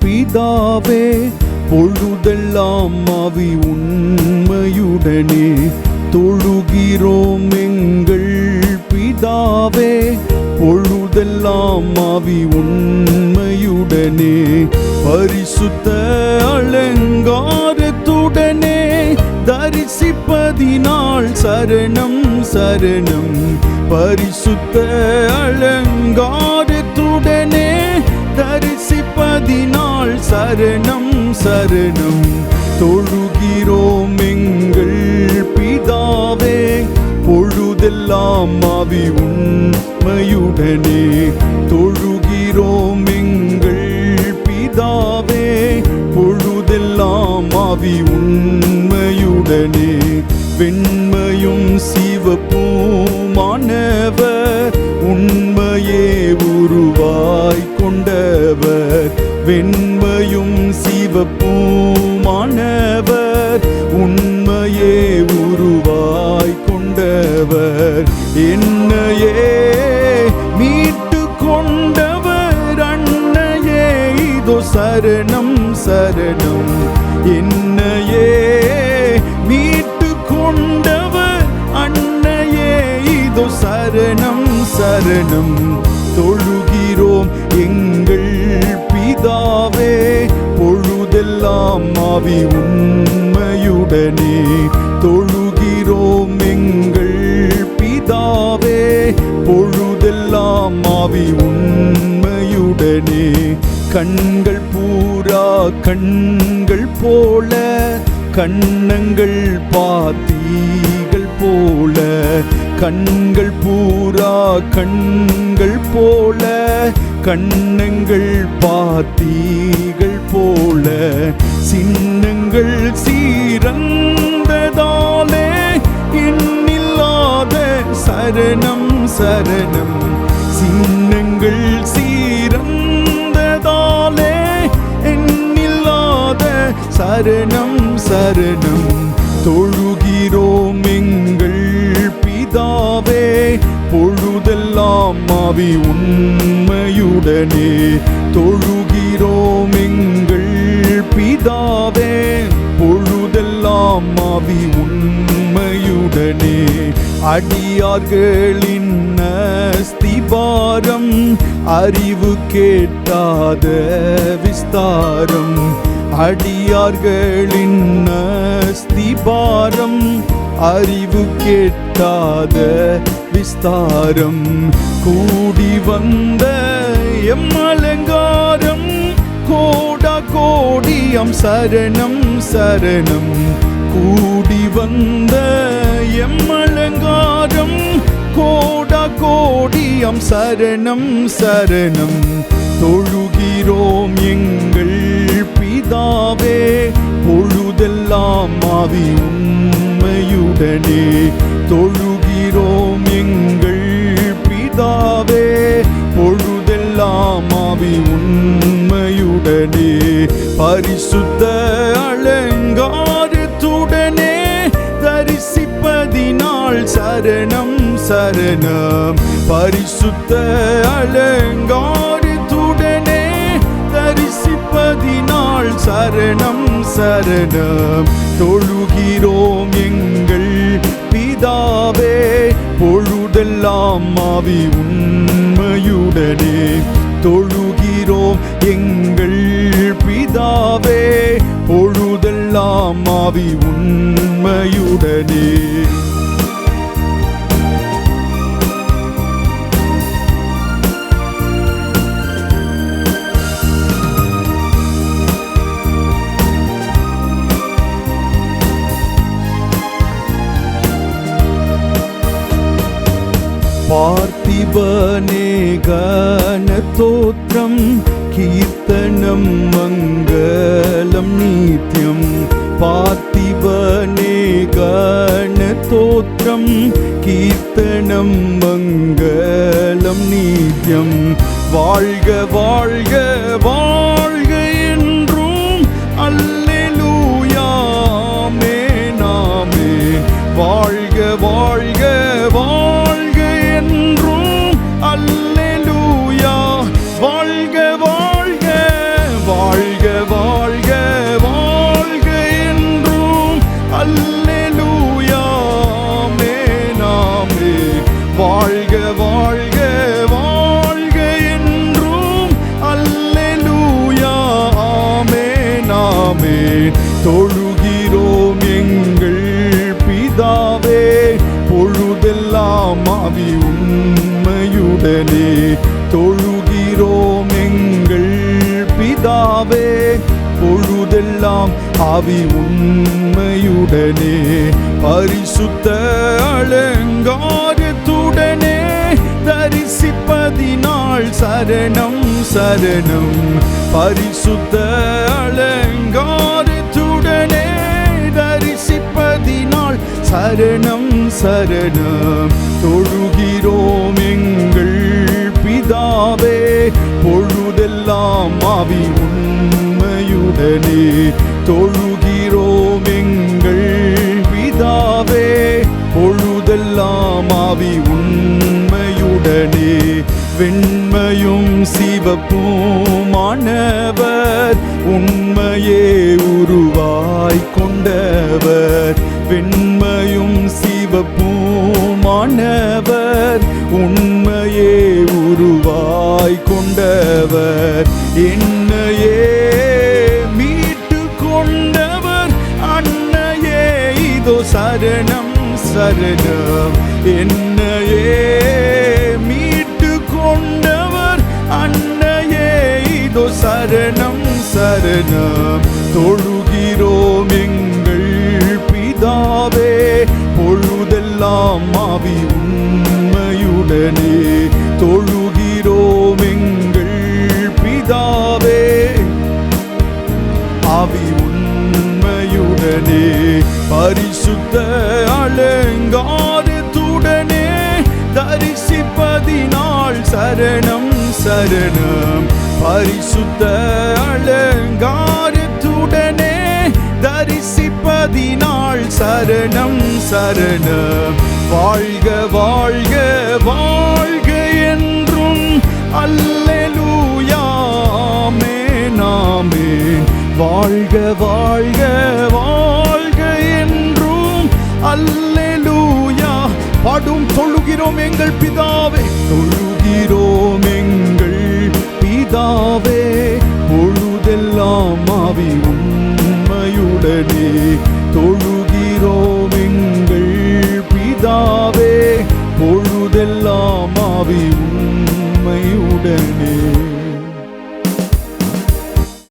பிதாவே பொழுதெல்லாம் அவி உண்மையுடனே. தொழுகிறோம் எங்கள் பிதாவே பொழுதெல்லாம் அவி உண்மையுடனே. பரிசுத்த அலங்காரத்துடனே தரிசிப்பதினால் சரணம் சரணம். பரிசுத்த அலங்காரத்துடனே தரிசிப்பதினால் சரணம் சரணம். தொழுகிறோம் எங்கள் பிதாவே. பொழுதெல்லாம் ஆவி உண்மையுடனே. தொழுகிறோம் எங்கள் பிதாவே. பொழுதெல்லாம் ஆவி உண்மையுடனே. வெண் சரணம் சரணம். என்னையே மீட்டு கொண்டவர் அன்னையே. இதோ சரணம் சரணம். தொழுகிறோம் எங்கள் பிதாவே. பொழுதெல்லாம் ஆவி உண்மையுடனே. தொழுகிறோம் எங்கள் பிதாவே. பொழுதெல்லாம் ஆவி உண்மையுடனே. கண்கள் பூரா கண்கள் போல கண்ணங்கள் பாத்தீகள் போல கண்கள் பூரா கண்கள் போல கண்ணங்கள் பாத்தீகள் போல சின்னங்கள் சீரந்ததாலே எண்ணில்லாத சரணம் சரணம். சரணம் சரணம். தொழுகிறோம் எங்கள் பிதாவே. பொழுதெல்லாம் ஆவி உண்மையுடனே. தொழுகிறோம் எங்கள் பிதாவே. பொழுதெல்லாம் ஆவி உண்மையுடனே. அடியார்களின் அஸ்திபாரம் அறிவு கேட்டாத விஸ்தாரம். அடியார்களின் அஸ்திபாரம் அறிவு கேட்டாத விஸ்தாரம். கூடி வந்த எம் அலங்காரம் கோடா கோடியம் சரணம் சரணம். கூடி வந்த எம் அலங்காரம் கோடா கோடியம் சரணம் சரணம். தொழுகிறோம் எங்கள் பிதாவே பொழுதெல்லாம் ஆவி உண்மையுடனே தொழுகிறோம் எங்கள் பிதாவே பொழுதெல்லாம் ஆவி உண்மையுடனே பரிசுத்த அலங்காரத்துடனே தரிசிப்பதினால் சரணம் சரணம். பரிசுத்த அலங்கார சரணம் சரணம். தொழுகிறோம் எங்கள் பிதாவே. பொழுதெல்லாம் ஆவி உண்மையுடனே. தொழுகிறோம் எங்கள் பிதாவே. பொழுதெல்லாம் ஆவி உண்மையுடனே. பார்த்திபனே கனதோத்திரம் கீர்த்தனம் மங்களம் நீத்தியம் பார்த்திபனே கனதோத்திரம் கீர்த்தனம் மங்களம் நீத்தியம் வாழ்க வாழ்க வாழ்க என்றும் அல்லேலூயா நாமே வாழ்க வாழ்க வாழ்க வாழ்க வாழ்க என்றும். அல்லேலூயா ஆமென் ஆமென். தொழுகிறோம் எங்கள் பிதாவே. பொழுதெல்லாம் அவி உண்மையுடனே. தொழுகிறோம் எங்கள் பிதாவே. பொழுதெல்லாம் அவி உண்மையுடனே. பரிசுத்த அலங்காரத்துடனே சரணம் சரணம். பரிசுத்த அலங்காரத்துடனே தரிசிப்பதினால் சரணம் சரணம். தொழுகிறோம் எங்கள் பிதாவே பொழுதெல்லாம் ஆவி உண்மையுடனே. தொழுகிறோம் எங்கள் பிதாவே பொழுதெல்லாம் ஆவி உண்மையுடனே. வெண்மையும் சிவப்புமானவர் உண்மையே உருவாய் கொண்டவர். வெண்மையும் சிவப்புமானவர் உண்மையே உருவாய் கொண்டவர். என்னையே மீட்டு கொண்டவர் அன்னையே இதோ சரணம் சரணம். என்ன சரணம் சரணம். தொழுகிறோம் எங்கள் பிதாவே பொழுதெல்லாம் ஆவி உண்மையுடனே. தொழுகிறோம் எங்கள் பிதாவே ஆவி உண்மையுடனே. பரிசுத்த அலங்காரத்துடனே தரிசிப்பதினால் சரணம் சரணம். பரிசுத்த அலங்காரத்துடனே தரிசிப்பதினால் சரணம் சரணம். வாழ்க வாழ்க வாழ்க என்றும். அல்லூயாமே நாமே வாழ்க வாழ்க வாழ்க என்றும். அல்லூயா பாடும் தொழுகிறோம் எங்கள் பிதாவே. எல்லாம் ஆவி உண்மையுடனே தொழுகிறோம் எங்கள் பிதாவே. பொழுதெல்லாம் ஆவி உண்மையுடனே.